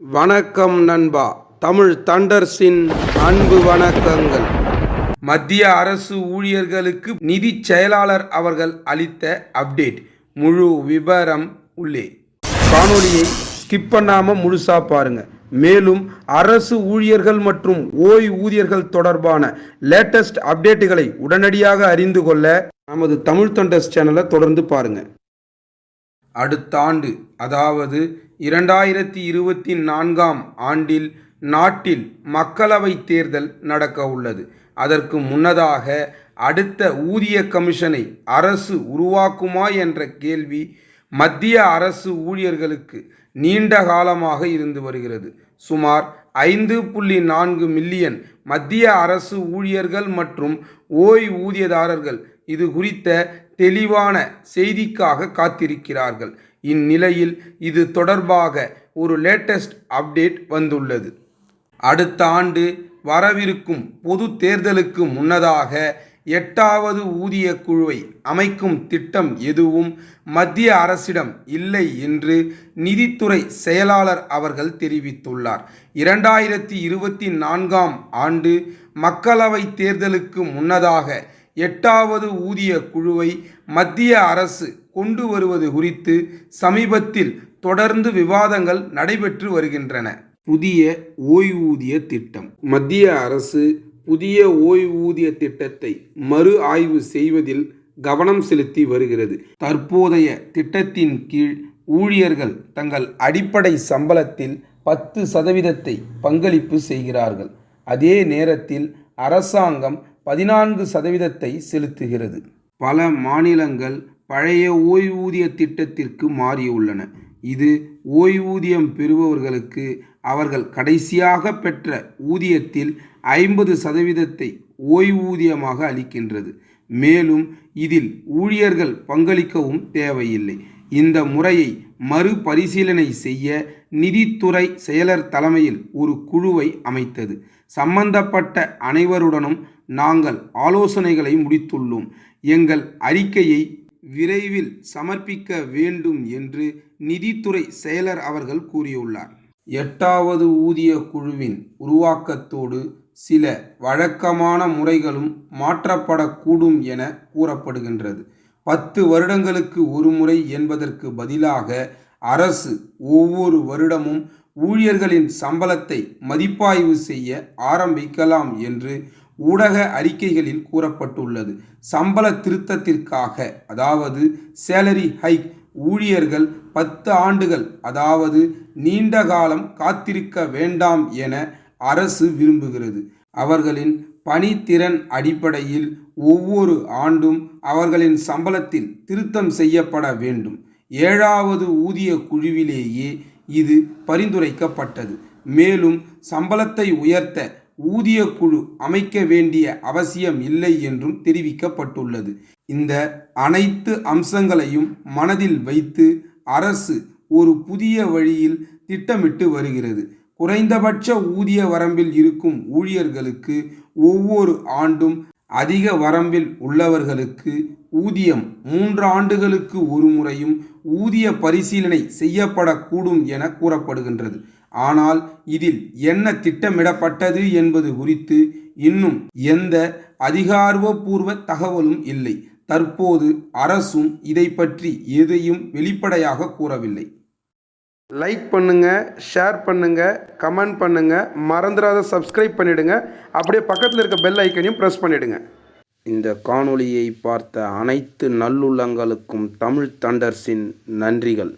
வணக்கம் நண்பா. தமிழ் தண்டர்ஸின் அன்பு வணக்கங்கள். மத்திய அரசு ஊழியர்களுக்கு நிதி செயலாளர் அவர்கள் அளித்த அப்டேட். முழு விவரம் உள்ளே. காணொலியை ஸ்கிப் பண்ணாம முழுசா பாருங்க. மேலும் அரசு ஊழியர்கள் மற்றும் ஓய்வூதியர்கள் தொடர்பான லேட்டஸ்ட் அப்டேட்டுகளை உடனடியாக அறிந்து கொள்ள நமது தமிழ் தண்டர்ஸ் சேனலை தொடர்ந்து பாருங்கள் அடுத்த ஆண்டு அதாவது இரண்டாயிரத்தி இருபத்தி நான்காம் ஆண்டில் நாட்டில் மக்களவைத் தேர்தல் நடக்க உள்ளது. அதற்கு முன்னதாக அடுத்த ஊதிய கமிஷனை அரசு உருவாக்குமா என்ற கேள்வி மத்திய அரசு ஊழியர்களுக்கு நீண்ட காலமாக இருந்து வருகிறது. சுமார் ஐந்து புள்ளி நான்கு மில்லியன் மத்திய அரசு ஊழியர்கள் மற்றும் ஓய்வூதியதாரர்கள் இது குறித்த தெளிவான செய்திக்காக காத்திருக்கிறார்கள். இந்நிலையில் இது தொடர்பாக ஒரு லேட்டஸ்ட் அப்டேட் வந்துள்ளது. அடுத்த ஆண்டு வரவிருக்கும் பொது தேர்தலுக்கு முன்னதாக எட்டாவது ஊதிய குழுவை அமைக்கும் திட்டம் எதுவும் மத்திய அரசிடம் இல்லை என்று நிதித்துறை செயலாளர் அவர்கள் தெரிவித்துள்ளார். இரண்டாயிரத்தி இருபத்தி நான்காம் ஆண்டு மக்களவை தேர்தலுக்கு முன்னதாக எட்டாவது ஊதிய குழுவை மத்திய அரசு கொண்டு வருவது குறித்து சமீபத்தில் தொடர்ந்து விவாதங்கள் நடைபெற்று வருகின்றன. புதிய ஓய்வூதிய திட்டம். மத்திய அரசு புதிய ஓய்வூதிய திட்டத்தை மறு ஆய்வு செய்வதில் கவனம் செலுத்தி வருகிறது. தற்போதைய திட்டத்தின் கீழ் ஊழியர்கள் தங்கள் அடிப்படை சம்பளத்தில் பத்து சதவீதத்தை பங்களிப்பு செய்கிறார்கள். அதே நேரத்தில் அரசாங்கம் பதினான்கு சதவீதத்தை செலுத்துகிறது. பல மாநிலங்கள் பழைய ஓய்வூதிய திட்டத்திற்கு மாறியுள்ளன. இது ஓய்வூதியம் பெறுபவர்களுக்கு அவர்கள் கடைசியாக பெற்ற ஊதியத்தில் ஐம்பது சதவீதத்தை ஓய்வூதியமாக அளிக்கின்றது. மேலும் இதில் ஊழியர்கள் பங்களிக்கவும் தேவையில்லை. இந்த முறையை மறுபரிசீலனை செய்ய நிதித்துறை செயலர் தலைமையில் ஒரு குழுவை அமைத்தது. சம்பந்தப்பட்ட அனைவருடனும் நாங்கள் ஆலோசனைகளை முடித்துள்ளோம். எங்கள் அறிக்கையை விரைவில் சமர்ப்பிக்க வேண்டும் என்று நிதித்துறை செயலர் அவர்கள் கூறியுள்ளார். எட்டாவது ஊதிய குழுவின் உருவாக்கத்தோடு சில வழக்கமான முறைகளும் மாற்றப்படக்கூடும் என கூறப்படுகின்றது. பத்து வருடங்களுக்கு ஒரு முறை என்பதற்கு பதிலாக அரசு ஒவ்வொரு வருடமும் ஊழியர்களின் சம்பளத்தை மதிப்பாய்வு செய்ய ஆரம்பிக்கலாம் என்று ஊடக அறிக்கைகளில் கூறப்பட்டுள்ளது. சம்பள திருத்தத்திற்காக அதாவது சேலரி ஹைக் ஊழியர்கள் பத்து ஆண்டுகள் அதாவது நீண்ட காலம் காத்திருக்க வேண்டாம் என அரசு விரும்புகிறது. அவர்களின் பணித்திறன் அடிப்படையில் ஒவ்வொரு ஆண்டும் அவர்களின் சம்பளத்தில் திருத்தம் செய்யப்பட வேண்டும். ஏழாவது ஊதிய குழுவிலேயே இது பரிந்துரைக்கப்பட்டது. மேலும் சம்பளத்தை உயர்த்த ஊதிய குழு அமைக்க வேண்டிய அவசியம் இல்லை என்றும் தெரிவிக்கப்பட்டுள்ளது. இந்த அனைத்து அம்சங்களையும் மனதில் வைத்து அரசு ஒரு புதிய வழியில் திட்டமிட்டு வருகிறது. குறைந்தபட்ச ஊதிய வரம்பில் இருக்கும் ஊழியர்களுக்கு ஒவ்வொரு ஆண்டும் அதிக வரம்பில் உள்ளவர்களுக்கு ஊதியம் மூன்று ஆண்டுகளுக்கு ஒரு முறையும் ஊதிய பரிசீலனை செய்யப்படக்கூடும் என கூறப்படுகின்றது. ஆனால் இதில் என்ன திட்டமிடப்பட்டது என்பது குறித்து இன்னும் எந்த அதிகாரபூர்வ தகவலும் இல்லை. தற்போது அரசும் இதை பற்றி எதையும் வெளிப்படையாக கூறவில்லை. லைக் பண்ணுங்க ஷேர் பண்ணுங்க கமெண்ட் பண்ணுங்க மறந்துடாத சப்ஸ்கிரைப் பண்ணிடுங்க. அப்படியே பக்கத்தில் இருக்க பெல் ஐக்கனையும் ப்ரெஸ் பண்ணிடுங்க. இந்த காணொளியை பார்த்த அனைத்து நல்லுள்ளங்களுக்கும் தமிழ் தண்டர்ஸின் நன்றிகள்.